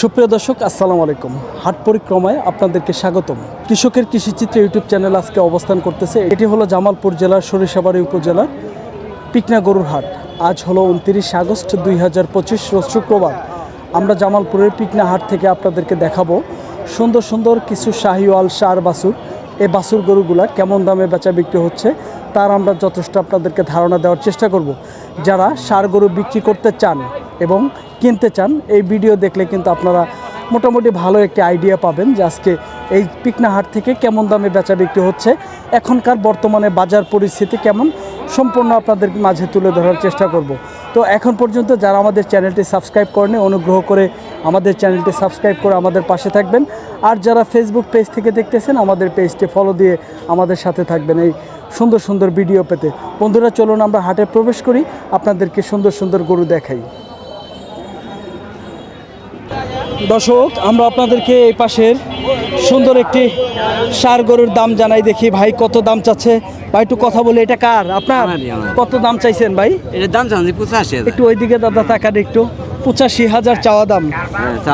সুপ্রিয় দর্শক, আসসালামু আলাইকুম। হাট পরিক্রমায় আপনাদেরকে স্বাগতম। কৃষকের কৃষিচিত্র ইউটিউব চ্যানেল আজকে অবস্থান করতেছে। এটি হলো জামালপুর জেলার সরিষাবাড়ি উপজেলার পিকনা গরুর হাট। আজ হলো উনত্রিশে আগস্ট দুই হাজার পঁচিশ শুক্রবার। আমরা জামালপুরের পিকনা হাট থেকে আপনাদেরকে দেখাবো সুন্দর সুন্দর কিছু শাহিওয়াল সার বাছুর। এই বাছুর গরুগুলা কেমন দামে বেচা বিক্রি হচ্ছে তার আমরা যথেষ্ট আপনাদেরকে ধারণা দেওয়ার চেষ্টা করব। যারা সার গরু বিক্রি করতে চান এবং কিনতে চান, এই ভিডিও দেখলে কিন্তু আপনারা মোটামুটি ভালো একটি আইডিয়া পাবেন যে আজকে এই পিকনা হাট থেকে কেমন দামে বেচা বিক্রি হচ্ছে, এখনকার বর্তমানে বাজার পরিস্থিতি কেমন, সম্পূর্ণ আপনাদের মাঝে তুলে ধরার চেষ্টা করব। তো এখন পর্যন্ত যারা আমাদের চ্যানেলটি সাবস্ক্রাইব করেনি অনুগ্রহ করে আমাদের চ্যানেলটি সাবস্ক্রাইব করে আমাদের পাশে থাকবেন। আর যারা ফেসবুক পেজ থেকে দেখতেছেন, আমাদের পেজটি ফলো দিয়ে আমাদের সাথে থাকবেন এই সুন্দর সুন্দর ভিডিও পেতে। বন্ধুরা, চলুন আমরা হাটে প্রবেশ করি, আপনাদেরকে সুন্দর সুন্দর গরু দেখাই। দর্শক আমরা আপনাদেরকে এই পাশের সুন্দর একটি সার গরুর দাম জানাই দেখি। ভাই কত দাম চাচ্ছে? ভাই একটু কথা বলে এটা কার? আপনার কত দাম চাইছেন ভাই? এটার দাম জানি পঁচাশি একটু ওইদিকে দাদা তাকান একটু। পঁচাশি হাজার চাওয়া দাম।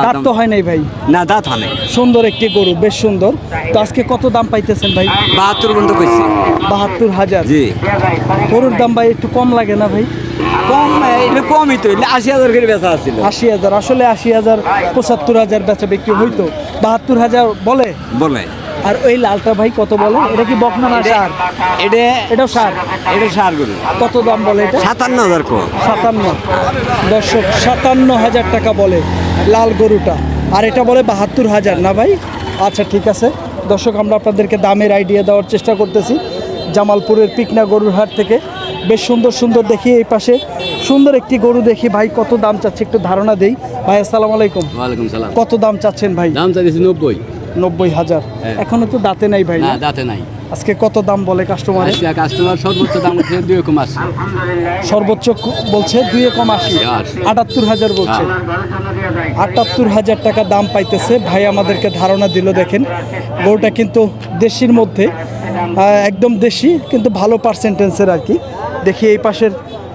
দাঁত তো হয় নাই ভাই। না দাঁত হয় নাই। সুন্দর একটি গরু বেশ সুন্দর। তো আজকে কত দাম পাইতেছেন ভাই? বাহাত্তর পর্যন্ত কইছি। বাহাত্তর হাজার। জি। গরুর দাম ভাই একটু কম লাগে না ভাই? কম এটা কমই তো আশি হাজার করে বেচা আছিল। আশি হাজার আসলে আশি হাজার পঁচাত্তর হাজার বেচা বিক্রি হইতো। বাহাত্তর হাজার বলে? বলে। আর ওই লালটা ভাই কত বলে? এটা কি বকনা না সার? এটা এটাও সার? এটা সার গরু। কত দাম বলে এটা? সাতান্ন হাজার কম। সাতান্ন। দর্শক সাতান্ন হাজার টাকা বলে লাল গরুটা। আর এটা বলে বাহাত্তর হাজার না ভাই? আচ্ছা ঠিক আছে। দর্শক আমরা আপনাদেরকে দামের আইডিয়া দেওয়ার চেষ্টা করতেছি। জামালপুরের পিকনা গরুর হাট থেকে। বেশ সুন্দর সুন্দর দেখি এই পাশে। সুন্দর একটি গরু দেখি ভাই কত দাম চাচ্ছে একটু ধারণা দেই। ভাই আসসালামু আলাইকুম। ওয়ালাইকুম সালাম। কত দাম চাচ্ছেন ভাই? দাম চাইছি নব্বই। নব্বই হাজার। হ্যাঁ। এখনও তো দাঁতে নাই ভাই না? দাঁতে নাই। আজকে কত দাম বলে কাস্টমারে কাস্টমার সর্বোচ্চ দাম হচ্ছে দুই রকম আছে। সর্বোচ্চ বলছে দুই কম আশি। আটাত্তর হাজার বলছে। আটাত্তর হাজার টাকা দাম পাইতেছে। ভাই আমাদেরকে ধারণা দিল দেখেন। গরুটা কিন্তু দেশির মধ্যে। একদম দেশি কিন্তু ভালো পার্সেন্টেন্সের আর কি। দেখি এই পাশের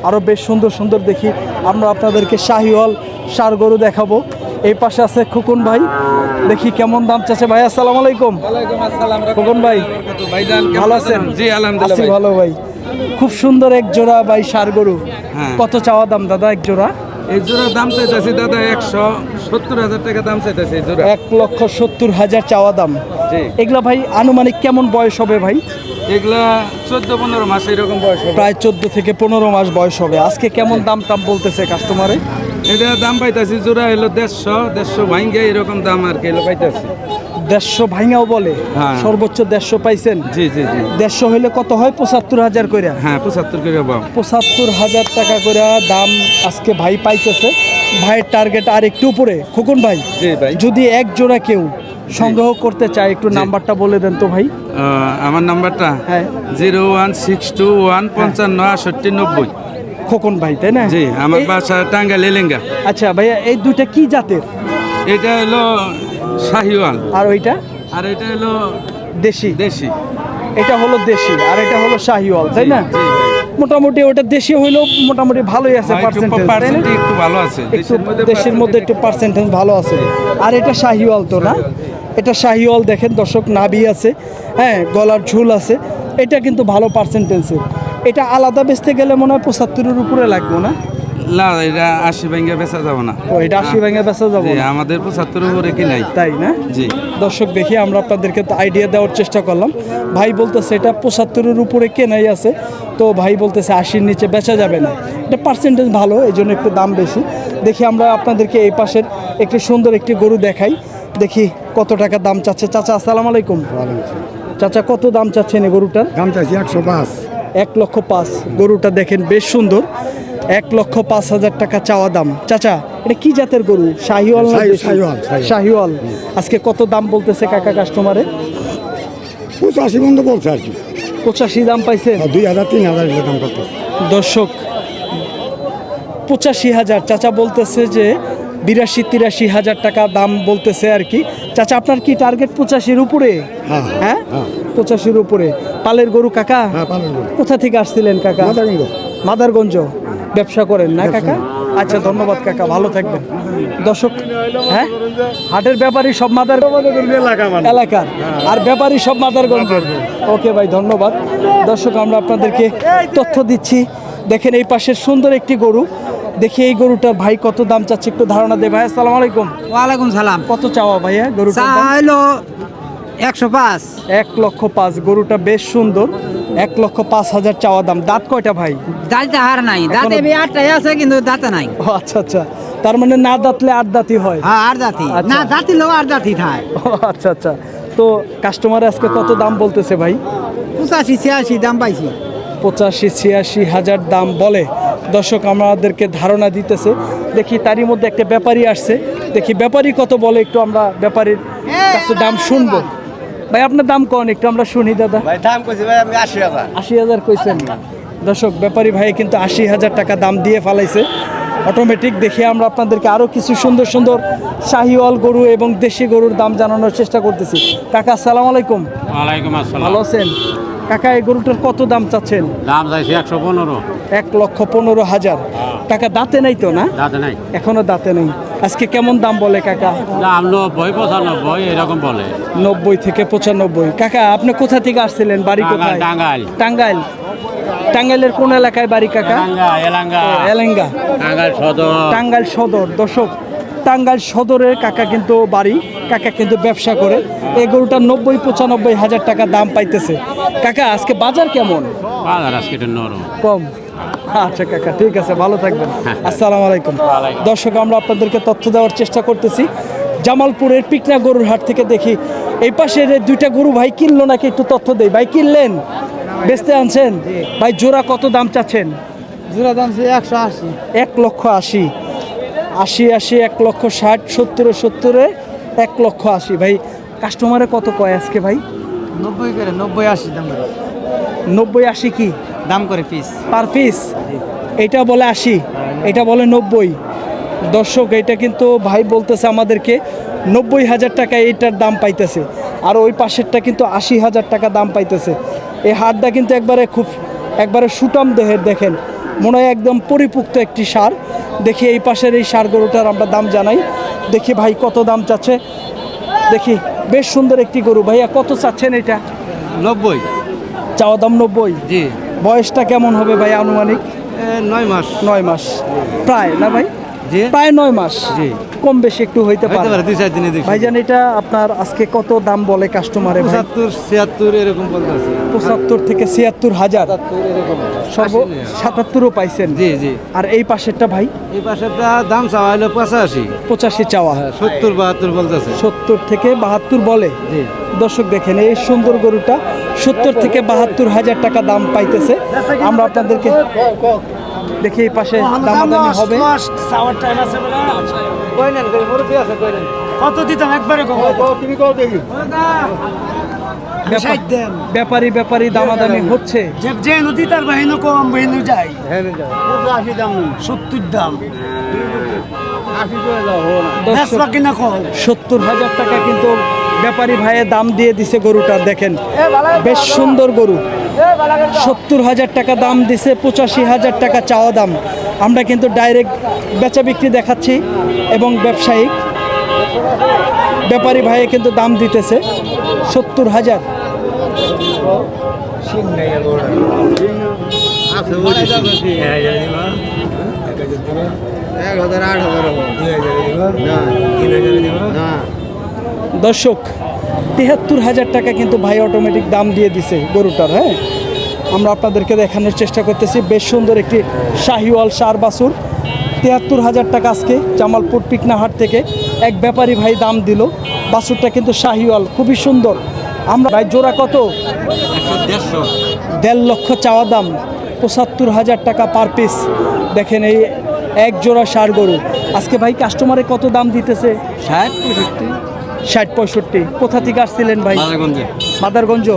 আরও বেশ সুন্দর সুন্দর দেখি। আমরা আপনাদেরকে শাহিওয়াল সার গরু দেখাবো। এই পাশে আছে খুকুন ভাই। দেখি কেমন দাম চাচ্ছে। ভাই আসসালামু আলাইকুম। খোকন ভাই ভালো আছেন? জি আলহামদুলিল্লাহ আছি ভালো ভাই। খুব সুন্দর এক জোড়া ভাই সার গরু। হ্যাঁ। কত চাওয়া দাম দাদা এক জোড়া? এই জোড়ার দাম চাইতেছি দাদা একশো সত্তর হাজার টাকা দাম চাইতেছে এক লক্ষ সত্তর হাজার চাওয়া দাম। এগুলা ভাই আনুমানিক কেমন বয়স হবে ভাই? এগুলা চোদ্দ পনেরো মাস এরকম বয়স হবে। প্রায় চোদ্দ থেকে পনেরো মাস বয়স হবে। আজকে কেমন দাম টাম বলতেছে কাস্টমারে এটা দাম পাইতেছি জোড়া হলো দেড়শো দেড়শো ভাঙ্গে এরকম দাম আর কি পাইতাছি। দেড়শো ভাইঙাও বলে? হ্যাঁ। সর্বোচ্চ দেড়শো পাইছেন? জি জি জি। দেড়শো হইলে কত হয়? পঁচাত্তর হাজার করে হ্যাঁ পঁচাত্তর করে পঁচাত্তর হাজার টাকা করে দাম আজকে ভাই পাইতেছে। ভাইয়ের টার্গেট আর একটু উপরে। খোকন ভাই জি ভাই। যদি এক জোড়া কেউ সংগ্রহ করতে চায় একটু নাম্বারটা বলে দেন তো ভাই। আমার নাম্বারটা? হ্যাঁ। Zero one six two one পঞ্চান্ন আটষট্টি নব্বই। খোকন ভাই তাই না? জি আমার বাসা টাঙ্গা লেলেঙ্গা আচ্ছা ভাইয়া এই দুইটা কি জাতের? এটা হলো শাহিওয়াল। আর ওইটা? আর এটা হলো দেশি। দেশি। এটা হলো দেশি আর এটা হলো শাহিওয়াল তাই না? মোটামুটি ওটা দেশি হইলেও মোটামুটি ভালোই আছে পার্সেন্টেজ একটু ভালো আছে। দেশের মধ্যে একটু পার্সেন্টেজ ভালো আছে। আর এটা শাহিওয়াল তো না? এটা শাহিওয়াল দেখেন দর্শক নাবি আছে হ্যাঁ গলার ঝুল আছে। এটা কিন্তু ভালো পার্সেন্টেন্সের এটা আলাদা বেচতে গেলে মনে হয় পঁচাত্তরের উপরে লাগবে না? না এটা আশি বেচা যাব না। ও এটা আশি বেচা যাব না। আমাদের পঁচাত্তর উপরে কি নাই? তাই না? জি। দর্শক দেখি আমরা আপনাদেরকে আইডিয়া দেওয়ার চেষ্টা করলাম। ভাই বলতেছে এটা পঁচাত্তরের উপরে কেনাই আছে। তো ভাই বলতেছে আশির নিচে বেচা যাবে না। এটা পার্সেন্টেজ ভালো এই জন্য একটু দাম বেশি। দেখি আমরা আপনাদেরকে এই পাশের একটি সুন্দর একটি গরু দেখাই। দেখি কত টাকা দাম চাচ্ছে। চাচা আসসালামু আলাইকুম। চাচা কত দাম চাচ্ছেন এই গরুটার? দাম চাইছি একশো পাঁচ। এক লক্ষ পাঁচ। গরুটা দেখেন বেশ সুন্দর। এক লক্ষ পাঁচ হাজার টাকা চাওয়া দাম। চাচা এটা কি জাতের গরু? শাহিওয়াল শাহিওয়াল, আজকে কত দাম বলতেছে কাকা কাস্টমারে পঁচাশি বন্ধ বলছে আর কি। পঁচাশি দাম পাইছে? দুই হাজার তিন হাজার দাম করতে দর্শক পঁচাশি হাজার। চাচা বলতেছে যে বিরাশি তিরাশি হাজার টাকা দাম বলতেছে আর কি। চাচা আপনার কি টার্গেট পঁচাশির উপরে? হ্যাঁ, হ্যাঁ হ্যাঁ। পঁচাশির উপরে। পালের গরু কাকা? হ্যাঁ কোথা থেকে আসছিলেন কাকা? মাদারগঞ্জ। ব্যবসা করেন না কাকা? আচ্ছা ধন্যবাদ কাকা ভালো থাকবেন। দর্শক হ্যাঁ? হাটের ব্যাপারী সব মাদার এলাকার। আর ব্যাপারী সব মাদারগঞ্জ। ওকে ভাই ধন্যবাদ। দর্শক আমরা আপনাদেরকে তথ্য দিচ্ছি। দেখেন এই পাশের সুন্দর একটি গরু। দেখি এই গরুটা ভাই কত দাম চাচ্ছে একটু ধারণা দে ভাই আসসালামু আলাইকুম। ওয়ালাইকুম সালাম। কত চাওয়া ভাইয়া গরুটার দাম? চাইলো একশো পাঁচ। এক লক্ষ পাঁচ গরুটা বেশ সুন্দর। এক লক্ষ পাঁচ হাজার চাওয়া দাম। দাঁত কয়টা ভাই? দাঁতে হার নাই। দাঁতে আটটাই আছে কিন্তু দাঁতে নাই। ও আচ্ছা আচ্ছা। তার মানে না দাঁতলে আট দাঁতই হয়? হ্যাঁ আর দাঁতি আচ্ছা। না দাঁতি লো আর দাঁতি থায় ও আচ্ছা আচ্ছা। তো কাস্টমার আজকে কত দাম বলতেছে ভাই? পঁচাশি ছিয়াশি দাম পাইছি। পঁচাশি ছিয়াশি হাজার দাম বলে। দর্শক আমাদেরকে ধারণা দিতেছে দেখি তারই মধ্যে একটা ব্যাপারী আসছে দেখি ব্যাপারী কত বলে একটু আমরা ব্যাপারীর কাছে দাম শুনব। ভাই আপনার দাম কন একটু আমরা শুনি দাদা? ভাই দাম কইছি ভাই আমি আশি হাজার। আশি হাজার কইছেন। দর্শক ব্যাপারী ভাই কিন্তু আশি হাজার টাকা দাম দিয়ে ফালাইছে। অটোমেটিক দেখে আমরা আপনাদেরকে আরও কিছু সুন্দর সুন্দর শাহিওয়াল গরু এবং দেশি গরুর দাম জানানোর চেষ্টা করতেছি। কাকা আসসালামু আলাইকুম। ওয়ালাইকুম আসসালাম। ভালো আছেন? কাকা এই গরুটার কত দাম চাচ্ছেন? দাম চাইছি একশো পনেরো। এক লক্ষ পনেরো হাজার। টাকা দাঁতে নাই তো না? দাঁতে নাই। এখনও দাঁতে নেই। আজকে কেমন দাম বলে কাকা? দাম নব্বই পঁচানব্বই এরকম বলে। নব্বই থেকে পঁচানব্বই। কাকা আপনি কোথা থেকে আসছিলেন? বাড়ি কোথায়? টাঙ্গাইল। টাঙ্গাইল। টাঙ্গাইলের কোন এলাকায় বাড়ি কাকা? এলাঙ্গা। এলাঙ্গা। টাঙ্গাইল সদর। টাঙ্গাইল সদর। দর্শক টাঙ্গাইল সদরের কাকা কিন্তু বাড়ি কাকা কিন্তু ব্যবসা করে। এই গরুটা নব্বই পঁচানব্বই হাজার টাকা দাম পাইতেছে। কাকা আজকে বাজার কেমন? বাজার আজকে নরম। কম। আচ্ছা কাকা ঠিক আছে ভালো থাকবেন। আসসালামু আলাইকুম। দর্শক আমরা আপনাদেরকে তথ্য দেওয়ার চেষ্টা করতেছি। জামালপুরের পিকনা গরুর হাট থেকে দেখি। এই পাশের দুইটা গরু ভাই কিনলো নাকি? একটু তথ্য দেই। ভাই কিনলেন? বেচতে আনছেন? ভাই জোড়া কত দাম চাচ্ছেন? জোড়া দাম একশো আশি। এক লক্ষ আশি। আশি আশি এক লক্ষ ষাট সত্তরে সত্তরে এক লক্ষ আশি। ভাই কাস্টমারে কত কয় আজকে ভাই? নব্বই করে নব্বই আশি দাম করে। নব্বই আশি কি? দাম করে পিস পার পিস এটা বলে আশি এটা বলে নব্বই। দর্শক এটা কিন্তু ভাই বলতেছে আমাদেরকে নব্বই হাজার টাকা এইটার দাম পাইতেছে। আর ওই পাশেরটা কিন্তু আশি হাজার টাকা দাম পাইতেছে। এই হাটটা কিন্তু একবারে খুব একবারে সুটাম দেহের দেখেন। মনে হয় একদম পরিপুক্ত একটি সার। দেখি এই পাশের এই সার গরুটার আমরা দাম জানাই। দেখি ভাই কত দাম চাচ্ছে। দেখি বেশ সুন্দর একটি গরু। ভাইয়া কত চাচ্ছেন এটা? নব্বই। চাওয়া দাম নব্বই? জি। বয়সটা কেমন হবে ভাই আনুমানিক? নয় মাস। নয় মাস। প্রায় না ভাই? জি। প্রায় নয় মাস জি। কম বেশি একটু হইতে পারে। দুই চার দিনে দেখি ভাইজান এটা আপনার আজকে কত দাম বলে কাস্টমারে পঁচাত্তর ছিয়াত্তর এরকম বলতেছে। পঁচাত্তর থেকে ছিয়াত্তর হাজার। এরকম। সর্ব সাতাত্তরও পাইছেন। জি জি। আর এই পাশেরটা ভাই? এই পাশেরটা দাম চাওয়া হলো পঁচাশি। পঁচাশি চাওয়া। সত্তর বাহাত্তর বলতেছে। সত্তর থেকে বাহাত্তর বলে। জি। দর্শক দেখেন এই সুন্দর গরুটা সত্তর থেকে বাহাত্তর হাজার টাকা দাম পাইতেছে। আমরা আপনাদেরকে দেখি এই পাশে দামাদামি হবে। কত দিতাম একবারে তুমি কত দেখি? ব্যাপার- ব্যাপারী ব্যাপারী দামাদামি হচ্ছে। যে যে নদী তার বাহিনী কম বাহিনী যাই সত্তর দাম। সত্তর হাজার টাকা কিন্তু ব্যাপারী ভাইয়ের দাম দিয়ে দিছে গরুটা দেখেন। বেশ সুন্দর গরু। সত্তর হাজার টাকা দাম দিছে পঁচাশি হাজার টাকা চাওয়া দাম। আমরা কিন্তু ডাইরেক্ট বেচা বিক্রি দেখাচ্ছি এবং ব্যবসায়িক। ব্যাপারী ভাইয়ে কিন্তু দাম দিতেছে সত্তর হাজার। দর্শক তিহাত্তর হাজার টাকা কিন্তু ভাই অটোমেটিক দাম দিয়ে দিছে গরুটার হ্যাঁ? আমরা আপনাদেরকে দেখানোর চেষ্টা করতেছি, বেশ সুন্দর একটি শাহিওয়াল সার বাছুর। তেহাত্তর হাজার টাকা আজকে জামালপুর পিকনাহাট থেকে এক ব্যাপারী ভাই দাম দিল। বাসুরটা কিন্তু শাহিওয়াল, খুবই সুন্দর। আমরা ভাই জোড়া কত? দেড় লক্ষ চাওয়া দাম, পঁচাত্তর হাজার টাকা পার পিস দেখেন এই এক জোড়া সার গরু। আজকে ভাই কাস্টমারে কত দাম দিতেছে? ষাট, পঁয়ষট্টি। ষাট পঁয়ষট্টি। কোথা থেকে আসছিলেন ভাই? মাদারগঞ্জ।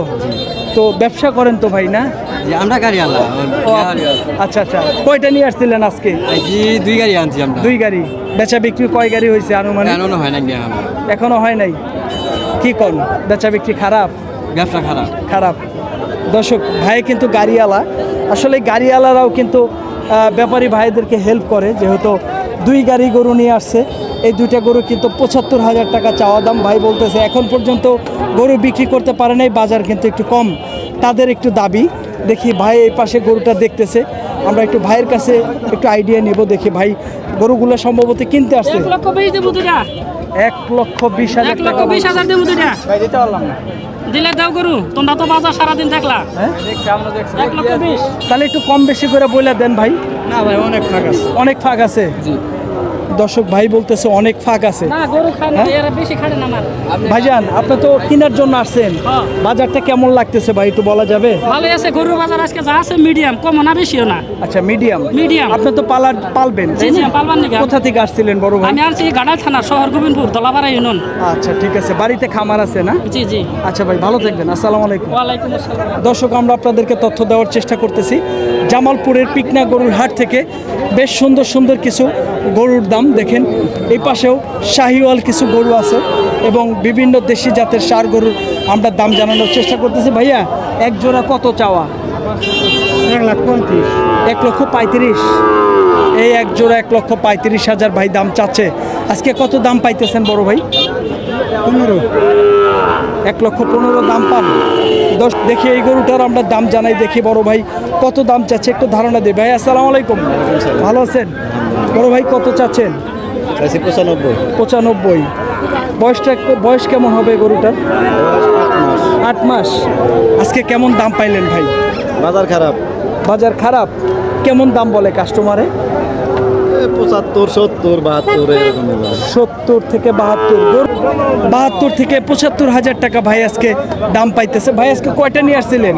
তো ব্যবসা করেন তো ভাই না? আমরা গাড়ি আনলাম। আচ্ছা আচ্ছা। কয়টা নিয়ে আসছিলেন আজকে? দুই গাড়ি আনছি আমরা। দুই গাড়ি। বেচা বিক্রি কয় গাড়ি হয়েছে আনুমানিক? এমন হয় না গিয়ে এখনও হয় নাই? কি কোন? বেচা বিক্রি খারাপ? ব্যবসা খারাপ। খারাপ। দর্শক ভাই কিন্তু গাড়িওয়ালা। আসলে গাড়িওয়ালারাও কিন্তু ব্যাপারী ভাইদেরকে হেল্প করে যেহেতু দুই গাড়ি গরু নিয়ে আসছে। এই দুইটা গরু কিন্তু পঁচাত্তর হাজার টাকা চাওয়া দাম। ভাই বলতেছে এখন পর্যন্ত গরু বিক্রি করতে পারে নাই বাজার কিন্তু একটু কম। তাদের একটু দাবি দেখি ভাই এই পাশে গরুটা দেখতেছে। আমরা একটু ভাইয়ের কাছে একটু আইডিয়া নেব দেখি ভাই গরুগুলো সম্ভবত কিনতে আসছে। এক লক্ষ বিশ হাজার এক লক্ষ বিশ হাজার দেবো দুটা ভাই দিতে পারলাম না। দিলে দাও করু তোমরা তো বাজার সারাদিন থাকলা। হ্যাঁ? এক লক্ষ বিশ। তাহলে একটু কম বেশি করে বইলা দেন ভাই। না ভাই অনেক ফাঁক আছে। অনেক ফাঁক আছে। দর্শক ভাই বলতেছে অনেক ফাঁক আছে। আমার। ভাইজান আপনি তো কেনার জন্য আসছেন। হ্যাঁ। বাজারটা কেমন লাগতেছে ভাই একটু বলা যাবে? ভালো আছে গরু বাজার আজকে যা আছে মিডিয়াম কম না বেশিও না। আচ্ছা মিডিয়াম মিডিয়াম আপনি তো পালার পালবেন তাই জি, জি, না? পালবার কোথা থেকে আসছিলেন বড় ভাই? আমি আনছি গাড়াল থানা শহর গোবিন্দপুর দলাপাড়া ইউনিয়ন। আচ্ছা ঠিক আছে। বাড়িতে খামার আছে না? জি জি। আচ্ছা ভাই ভালো থাকবেন। আসসালামু আলাইকুম। ওয়ালাইকুম আসসালাম। দর্শক আমরা আপনাদেরকে তথ্য দেওয়ার চেষ্টা করতেছি। জামালপুরের পিকনা গরুর হাট থেকে বেশ সুন্দর সুন্দর কিছু গরুর দাম দেখেন। এই পাশেও শাহিওয়াল কিছু গরু আছে এবং বিভিন্ন দেশি জাতের সার গরুর আমরা দাম জানানোর চেষ্টা করতেছি। ভাইয়া এক জোড়া কত চাওয়া? এক লাখ পঁয়ত্রিশ। এক লক্ষ পঁয়ত্রিশ। এই এক জোড়া এক লক্ষ পঁয়ত্রিশ হাজার ভাই দাম চাচ্ছে। আজকে কত দাম পাইতেছেন বড় ভাই? পনেরো। এক লক্ষ পনেরো দাম পান। দশ দেখি এই গরুটার আমরা দাম জানাই দেখি বড় ভাই কত দাম চাচ্ছে একটু ধারণা দিই। ভাই আসসালামু আলাইকুম। ভালো আছেন? বড় ভাই কত চাচ্ছেন? পঁচানব্বই। পঁচানব্বই। বয়সটা বয়স কেমন হবে গরুটার? আট মাস। আজকে কেমন দাম পাইলেন ভাই? বাজার খারাপ। বাজার খারাপ। কেমন দাম বলে কাস্টমারে পঁচাত্তর সত্তর বাহাত্তর এরকম সত্তর থেকে বাহাত্তর। বাহাত্তর থেকে পঁচাত্তর হাজার টাকা ভাই আজকে দাম পাইতেছে। ভাই আজকে কয়টা নিয়ে আসছিলেন?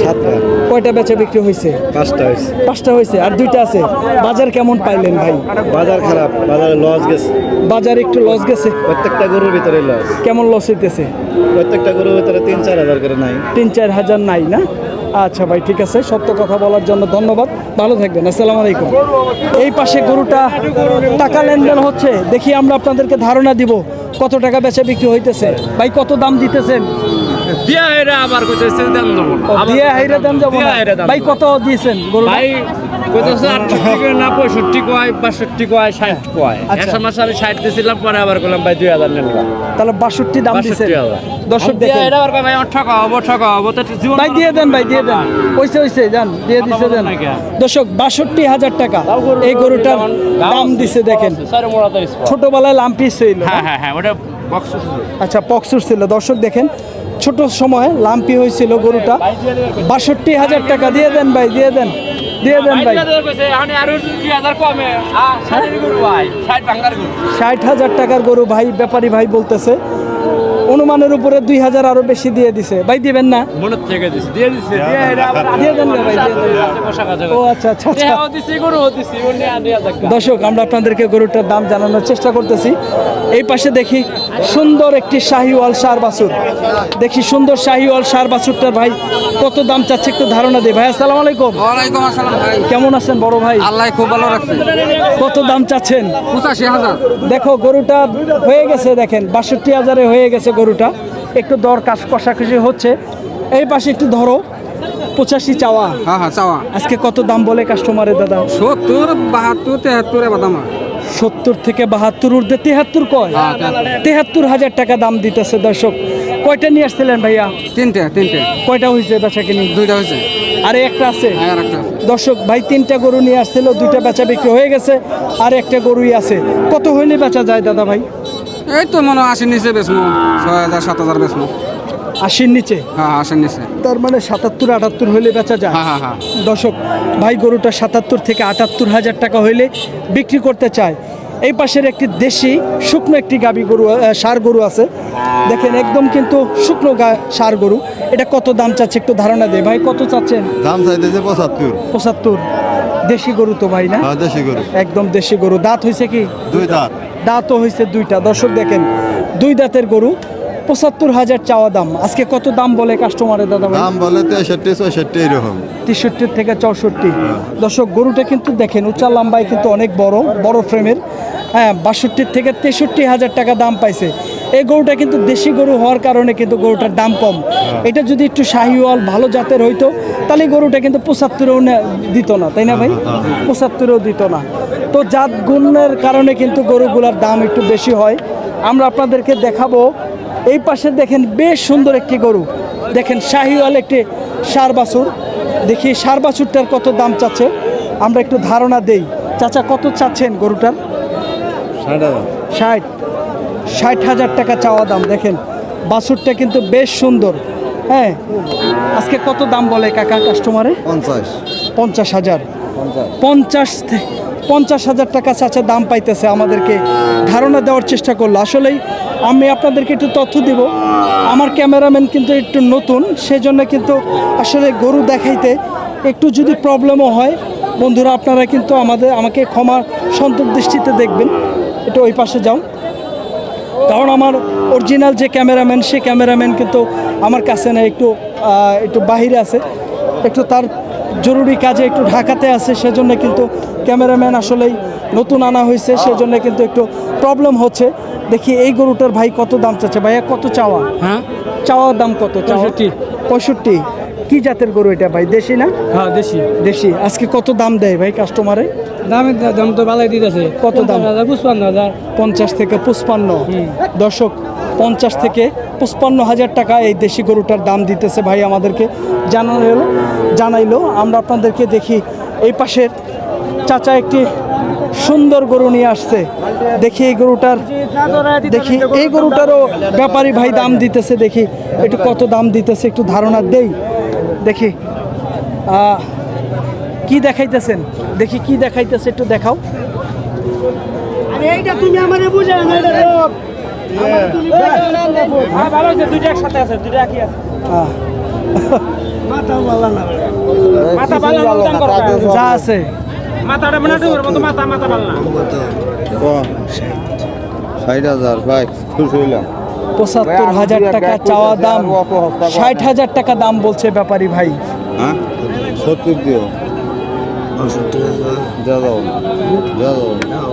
সাতটা। কয়টা বেচা বিক্রি হয়েছে পাঁচটা হয়েছে পাঁচটা হয়েছে আর দুইটা আছে। বাজার কেমন পাইলেন ভাই? বাজার খারাপ। বাজারে লস গেছে। বাজার একটু লস গেছে? প্রত্যেকটা গরুর ভিতরে লস। কেমন লস হইতেছে? প্রত্যেকটা গরুর ভিতরে তিন চার হাজার করে নাই। তিন চার হাজার নাই না? আচ্ছা ভাই ঠিক আছে সত্য কথা বলার জন্য ধন্যবাদ। ভালো থাকবেন আসসালাম আলাইকুম। এই পাশে গরুটা টাকা লেনদেন হচ্ছে। দেখি আমরা আপনাদেরকে ধারণা দিব কত টাকা বেচা বিক্রি হইতেছে। ভাই কত দাম দিতেছেন? দিয়া হাইরা আবার কইতেছেন দাম দেব। দিয়া হাইরা দাম দাম ভাই কত দিয়েছেন গরু ভাই না পঁয়ষট্টি কয় বাষট্টি কয় ষাট কয়। মাসে আমি ষাট দিয়েছিলাম পরে আবার করলাম ভাই দুই হাজার নেন তাহলে বাষট্টি দাম দিয়েছেন দর্শক দিয়া এটা আবার ভাই ঠকা হব ঠকা হব তো ভাই দিয়ে দেন ভাই দিয়ে দেন। হইছে হইছে যান দিয়ে দিছে দেন দর্শক বাষট্টি হাজার টাকা। এই গরুটার দাম দিছে দেখেন। ছোটবেলায় লাম্পি ছিল হ্যাঁ হ্যাঁ হ্যাঁ ওটা আচ্ছা পক্সুর ছিল। দর্শক দেখেন ছোট সময় লাম্পি হয়েছিল গরুটা। বাষট্টি হাজার টাকা দিয়ে দেন ভাই দিয়ে দেন। দিয়ে দেন ভাই। ষাট হাজার টাকার গরু ভাই ব্যাপারী ভাই বলতেছে। অনুমানের উপরে দুই হাজার আরও বেশি দিয়ে দিছে। ভাই দিবেন না? মনে থেকে দিছি। দিয়ে দিছি দেন ভাই ও আচ্ছা আচ্ছা আচ্ছা। দর্শক আমরা আপনাদেরকে গরুটার দাম জানানোর চেষ্টা করতেছি। এই পাশে দেখি সুন্দর একটি শাহিওয়াল সার বাছুর। দেখি সুন্দর শাহিওয়াল সার বাছুরটার ভাই কত দাম চাচ্ছে একটু ধারণা দিই ভাই আসসালামু আলাইকুম। ওয়ালাইকুম আসসালাম ভাই। কেমন আছেন বড় ভাই? আল্লাহ খুব ভালো রাখছে। কত দাম চাচ্ছেন? পঁচাশি হাজার। দেখো গরুটা হয়ে গেছে দেখেন বাষট্টি হাজারে হয়ে গেছে গরুটা। একটু দর কাশ কষাকষি হচ্ছে। এই পাশে একটু ধরো পঁচাশি চাওয়া। হ্যাঁ হ্যাঁ চাওয়া। আজকে কত দাম বলে কাস্টমারের দাদা? সত্তর বাহাত্তর তেহাত্তর বাদাম সত্তর থেকে বাহাত্তর উর্ধে তেহাত্তর কয়? তেহাত্তর। হাজার টাকা দাম দিতেছে দর্শক। কয়টা নিয়ে আসছিলেন ভাইয়া? তিনটে তিনটে। কয়টা হয়েছে বেচা কিনি? দুইটা হয়েছে আরে একটা আছে? দর্শক ভাই তিনটা গরু নিয়ে আসছিল দুইটা বেচা বিক্রি হয়ে গেছে আর একটা গরুই আছে। কত হইলে বেচা যায় দাদা ভাই? এই তো মনে হয় আশির নিচে বেচমো ছয় হাজার সাত হাজার বেচমো আশির নিচে? হ্যাঁ আশির নিচে। তার মানে সাতাত্তর আটাত্তর হইলে বেচা যায়? হ্যাঁ হ্যাঁ হ্যাঁ। দর্শক ভাই গরুটা সাতাত্তর থেকে আটাত্তর হাজার টাকা হইলে বিক্রি করতে চায়। এই পাশের একটি দেশি শুকনো একটি গাবি গরু ষাঁড় গরু আছে। দেখেন একদম কিন্তু শুকনো গা- ষাঁড় গরু। এটা কত দাম চাচ্ছে একটু ধারণা দেয় ভাই কত চাচ্ছেন? দাম চাইতেছে পঁচাত্তর। পঁচাত্তর। দেশি গরু তো ভাই না? হ্যাঁ দেশি গরু। একদম দেশি গরু। দাঁত হয়েছে কি? দুই দাঁত। দাঁতও হয়েছে দুইটা। দর্শক দেখেন দুই দাঁতের গরু। পঁচাত্তর হাজার চাওয়া দাম। আজকে কত দাম বলে কাস্টমারের দাদা দাম বলে তেষট্টি চৌষট্টি এরকম। তেষট্টি থেকে চৌষট্টি। দর্শক গরুটা কিন্তু দেখেন উচ্চা লম্বায় কিন্তু অনেক বড় বড় ফ্রেমের হ্যাঁ বাষট্টি থেকে তেষট্টি হাজার টাকা দাম পাইছে। এই গরুটা কিন্তু দেশি গরু হওয়ার কারণে কিন্তু গরুটার দাম কম। এটা যদি একটু শাহিওয়াল ভালো জাতের হইতো তাহলে গরুটা কিন্তু পঁচাত্তরেও দিত না তাই না ভাই? পঁচাত্তরেও দিত না। তো জাত গুণের কারণে কিন্তু গরুগুলোর দাম একটু বেশি হয়। আমরা আপনাদেরকে দেখাবো এই পাশে দেখেন বেশ সুন্দর একটি গরু। দেখেন শাহিওয়াল একটি সার বাছুর। দেখি সার বাছুরটার কত দাম চাচ্ছে? আমরা একটু ধারণা দেই। চাচা কত চাচ্ছেন গরুটার? ষাট ষাট। হাজার টাকা চাওয়া দাম। দেখেন বাছুরটা কিন্তু বেশ সুন্দর। হ্যাঁ আজকে কত দাম বলে কাকা কাস্টমারে পঞ্চাশ। পঞ্চাশ হাজার। পঞ্চাশ। পঞ্চাশ হাজার টাকা চাচা দাম পাইতেছে আমাদেরকে। ধারণা দেওয়ার চেষ্টা করল। আসলেই আমি আপনাদেরকে একটু তথ্য দিব। আমার ক্যামেরাম্যান কিন্তু একটু নতুন, সেজন্য কিন্তু আসলে গরু দেখাইতে একটু যদি প্রবলেমও হয়, বন্ধুরা আপনারা কিন্তু আমাদের, আমাকে ক্ষমা সন্তর দৃষ্টিতে দেখবেন। একটু ওই পাশে যাও। কারণ আমার অরিজিনাল যে ক্যামেরাম্যান, সে ক্যামেরাম্যান কিন্তু আমার কাছে না, একটু একটু বাহিরে আছে। একটু তার জরুরি কাজে একটু ঢাকাতে আছে সেজন্য কিন্তু ক্যামেরাম্যান আসলেই নতুন আনা হয়েছে সেজন্য কিন্তু একটু প্রবলেম হচ্ছে। দেখি এই গরুটার ভাই কত দাম চাচ্ছে? ভাইয়া কত চাওয়া? হ্যাঁ? চাওয়ার দাম কত? চাওয়া? পঁয়ষট্টি। কি জাতের গরু এটা ভাই? দেশি না? হ্যাঁ দেশি। দেশি। আজকে কত দাম দেয় ভাই কাস্টমারে দামের দাম তো ভালোই দিতেছে। কত দাম? পঁচপান্ন পঞ্চাশ থেকে পুষ্পান্ন দর্শক পঞ্চাশ থেকে পুষ্পান্ন হাজার টাকা এই দেশি গরুটার দাম দিতেছে ভাই আমাদেরকে। জানানো জানাইলো। আমরা আপনাদেরকে দেখি, এই পাশের চাচা একটি সুন্দর গরু নিয়ে আসছে। দেখি এই গরুটার, দেখি এই গরুটারও ব্যাপারী ভাই দাম দিতেছে, দেখি একটু কত দাম দিতেছে, একটু ধারণা দেই। দেখি কি দেখাইতেছেন? দেখি কি দেখাইতেছে, একটু দেখাও। এইটা তুমি না ভালো আছে দুইটা একসাথে আছে দুইটা একই আছে মাথা ভালো না মাথা ভালো যা আছে মাথাটা মনে মতো মাথা মাথা ভালো না ষাট হাজার ভাই খুশি হইলাম পঁচাত্তর হাজার টাকা চাওয়া দাম। ষাট হাজার টাকা দাম বলছে ব্যাপারী ভাই। হ্যাঁ? সত্তর দিও। যা দাও যা দাও দাও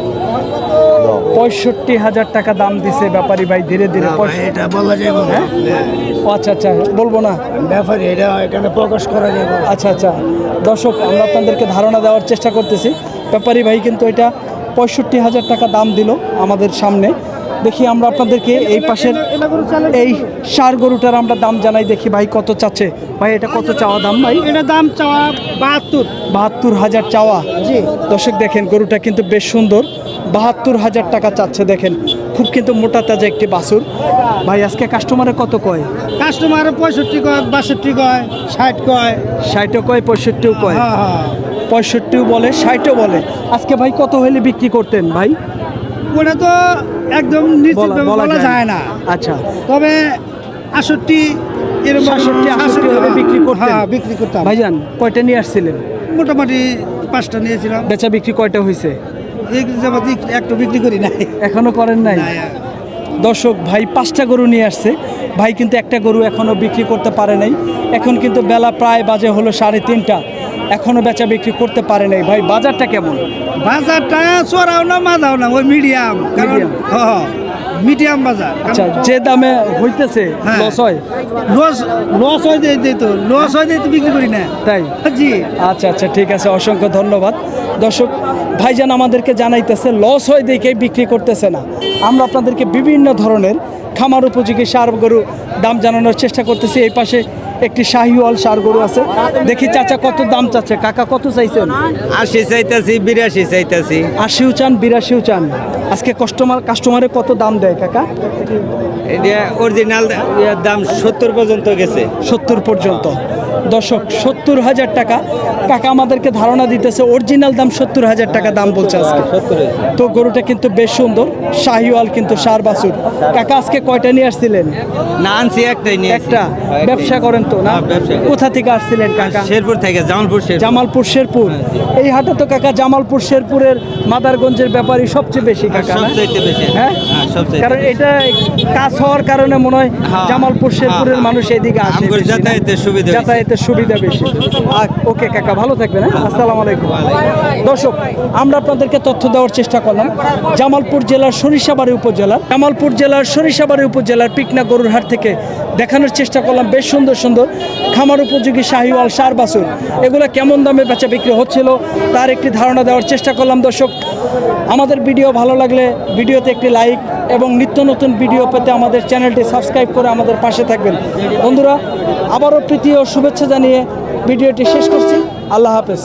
পঁয়ষট্টি হাজার টাকা দাম দিছে ব্যাপারী ভাই ধীরে ধীরে এটা বলা যাবে না। ও আচ্ছা আচ্ছা বলব না? ব্যাপারে এটা এখানে প্রকাশ করা যাবে আচ্ছা আচ্ছা। দর্শক আমরা আপনাদেরকে ধারণা দেওয়ার চেষ্টা করতেছি। ব্যাপারী ভাই কিন্তু এটা পঁয়ষট্টি হাজার টাকা দাম দিল আমাদের সামনে। দেখি আমরা আপনাদেরকে এই পাশের এই সার গরুটার আমরা দাম জানাই দেখি ভাই কত চাচ্ছে। ভাই এটা কত চাওয়া দাম ভাই? এটা দাম চাওয়া বাহাত্তর। বাহাত্তর হাজার চাওয়া। জি। দর্শক দেখেন গরুটা কিন্তু বেশ সুন্দর। বাহাত্তর হাজার টাকা চাচ্ছে দেখেন। খুব কিন্তু মোটা তাজা একটি বাছুর। ভাই আজকে কাস্টমারে কত কয়? কাস্টমার পঁয়ষট্টি কয় বাষট্টি কয় ষাট কয়। ষাটও কয় পঁয়ষট্টিও কয়? হ্যাঁ হ্যাঁ। পঁয়ষট্টিও বলে ষাটও বলে। আজকে ভাই কত হলে বিক্রি করতেন ভাই? ওটা তো একদম নিশ্চিত বলা যায় না। আচ্ছা। তবে আষট্টি এরকম সাতষট্টি আষট্টি হলে বিক্রি করতেন? হ্যাঁ বিক্রি করতাম। ভাইজান কয়টা নিয়ে আসছিলেন? মোটামুটি পাঁচটা নিয়েছিলাম। বেচা বিক্রি কয়টা হয়েছে একটু বিক্রি করি নাই। এখনও করেন নাই? নাই, দর্শক ভাই পাঁচটা গরু নিয়ে আসছে। ভাই কিন্তু একটা গরু এখনও বিক্রি করতে পারে নাই। এখন কিন্তু বেলা প্রায় বাজে হলো সাড়ে তিনটা। এখনও বেচা বিক্রি করতে পারে নাই। ভাই বাজারটা কেমন? বাজারটা চড়াও না মাদাও না ওই মিডিয়াম। কারণ মিডিয়াম? বাজার। আচ্ছা যে দামে হইতেছে হ্যাঁ। লস হয়? লস লস হয় যায় তো লস হয় যায় তো বিক্রি করি না। তাই? জি। আচ্ছা আচ্ছা ঠিক আছে অসংখ্য ধন্যবাদ। দর্শক ভাইজান আমাদেরকে জানাইতেছে লস হয় দেখে বিক্রি করতেছে না। আমরা আপনাদেরকে বিভিন্ন ধরনের খামার উপযোগী সার গরু দাম জানানোর চেষ্টা করতেছি। এই পাশে একটি শাহিওয়াল সার গরু আছে। দেখি চাচা কত দাম চাচ্ছে কাকা কত চাইছেন? আশি চাইতাছি বিরাশি চাইতাছি। আশিও চান বিরাশিও চান। আজকে কাস্টমার কাস্টমারে কত দাম দেয় কাকা? অরিজিনাল দাম সত্তর পর্যন্ত গেছে। সত্তর পর্যন্ত। দশক সত্তর হাজার টাকা। কাকা আমাদেরকে ধারণা দিতেছে অরিজিনাল দাম সত্তর হাজার টাকা দাম বলছে আজকে। তো গরুটা কিন্তু বেশ সুন্দর শাহিওয়াল কিন্তু সার বাছুর। কাকা আজকে কয়টা নিয়ে আসছিলেন? না আনছি একটাই নিয়ে একটা? ব্যবসা করেন তো না? হ্যাঁ। কোথা থেকে আসছিলেন কাকা? শেরপুর থেকে জামালপুর শেরপুর। জামালপুর শেরপুর। এই হাটে তো কাকা জামালপুর শেরপুরের মাদারগঞ্জের ব্যাপারই সবচেয়ে বেশি কাকা না? সবচাইতে বেশি। হ্যাঁ? হ্যাঁ কারণ এটা কাজ হওয়ার কারণে মনে হয় হ্যাঁ, জামালপুর শেরপুরের হ্যাঁ, মানুষ এদিকে আসে? যাতায়াতের সুবিধা হয়েছে। যাতায়াতের সুবিধা বেশি। ওকে কাকা, ভালো থাকবেন হ্যাঁ? আসসালামু আলাইকুম। দর্শক, আমরা আপনাদেরকে তথ্য দেওয়ার চেষ্টা করলাম। জামালপুর জেলার সরিষাবাড়ি উপজেলা, জামালপুর জেলার সরিষাবাড়ি উপজেলার পিকনা গরুর হাট থেকে দেখানোর চেষ্টা করলাম। বেশ সুন্দর সুন্দর। খামার উপযোগী শাহিওয়াল সার বাছুর। এগুলো কেমন দামে বেচা বিক্রি হচ্ছিল তার একটি ধারণা দেওয়ার চেষ্টা করলাম। দর্শক, আমাদের ভিডিও ভালো লাগলে ভিডিওতে একটি লাইক এবং নিত্য নতুন ভিডিও পেতে আমাদের চ্যানেলটি সাবস্ক্রাইব করে আমাদের পাশে থাকবেন। বন্ধুরা, আবারও প্রীতি ও শুভেচ্ছা জানিয়ে ভিডিওটি শেষ করছি। আল্লাহ হাফেজ।